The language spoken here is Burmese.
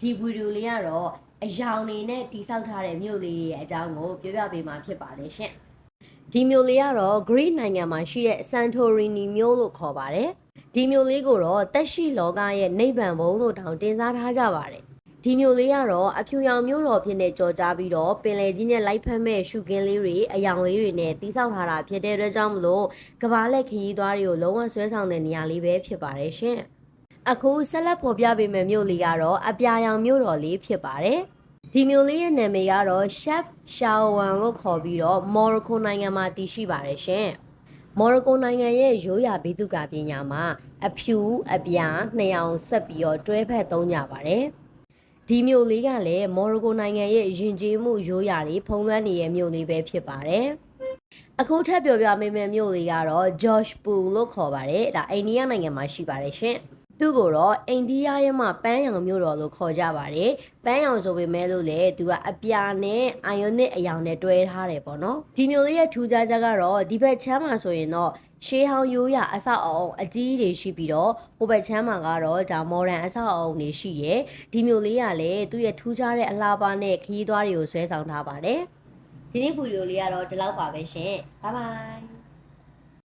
ဒီဗီဒီယိုလေးကတော့အယောင်နေနဲ့တိစောက်ထားတဲ့မြို့လေးရဲ့အကြောင်းကိုပြောပြပေးမှာဖြစ်ပါတယ်ရှင်ဒီမြို့လေးကတော့ Greece နိုင်ငံမှာရှိတဲ့ Santorini မြို့လို့ခေါ်ပါတယ်ဒီမြို့လေးကိုတော့တက်ရှိလောကရဲ့နိဗ္ဗာန်ဘုံလို့တောင်တင်စားထားကြပါတယ်ဒီမျိုးလေးကတော့အဖြူရောင်မျိုးတော်ဖြစ်နေကြော်ကြားပြီးတော့ပင်လယ်ကြီးနဲ့လိုက်ဖက်မဲ့ရှုကင်းလေးတွေအယောင်လေးတွေနဲ့တိဆောက်ထားတာဖြစ်တဲ့အတွက်ကြောင့်မလို့ကဘာလက်ခရီးသွားတွေကိုလုံးဝဆွဲဆောင်တဲ့နေရာလေးပဲဖြစ်ပါတယ်ရှင်။ အခုဆက်လက်ဖော်ပြပေးမယ့်မြို့လေးကတော့အပြာရောင်မြို့တော်လေးဖြစ်ပါတယ်။ဒီမြို့လေးရဲ့နာမည်ကတော့ Chef Shawan လို့ခေါ်ပြီးတော့ Morocco နိုင်ငံမှာတည်ရှိပါတယ်ရှင်။မော်ရိုကိုနိုင်ငံရဲ့ရိုးရာဗိတုကာပညာမှာအဖြူအပြာနှစ်ရောင်ဆက်ပြီးတော့တွဲဖက်သုံးကြပါတယ်။ဒီမြို့လေးကလည်းမော်ရိုကိုနိုင်ငံရဲ့ယဉ်ကျေးမှုရိုးရာတွေဖုံးလွှမ်းနေတဲ့မြို့လေးပဲဖြစ်ပါတယ်။အခုထပ်ပြောပြမယ့်မြို့လေးကတော့ Josh Pool လို့ခေါ်ပါတယ်။ဒါအိန္ဒိယနိုင်ငံမှာရှိပါတယ်ရှင်။ သူ့ကိုတော့အိန္ဒိယရဲ့မှာပန်းရောင်မြို့တော်လို့ခေါ်ကြပါတယ်။ပန်းရောင်ဆိုပေမဲ့လို့လေသူကအပြာနဲ့အာယွန်နစ်အရောင်နဲ့တွဲထားတယ်ပေါ့နော်။ဒီမြို့လေးရဲ့ထူးခြားချက်ကတော့ဒီဘက်ချမ်းမှာဆိုရင်တော့ရှေးဟောင်းရိုးရာအဆောက်အအုံအကြီးတွေရှိပြီးတော့ဟိုဘက်ချမ်းမှာကတော့ဒါမော်ဒန်အဆောက်အအုံတွေရှိရဲ။ဒီမြို့လေးကလည်းသူ့ရဲ့ထူးခြားတဲ့အလားပါနဲ့ခရီးသွားတွေကိုဆွဲဆောင်ထားပါတယ်။ဒီနေ့ဗီဒီယိုလေးကတော့ဒီလောက်ပါပဲရှင်။ဘိုင်ဘိုင်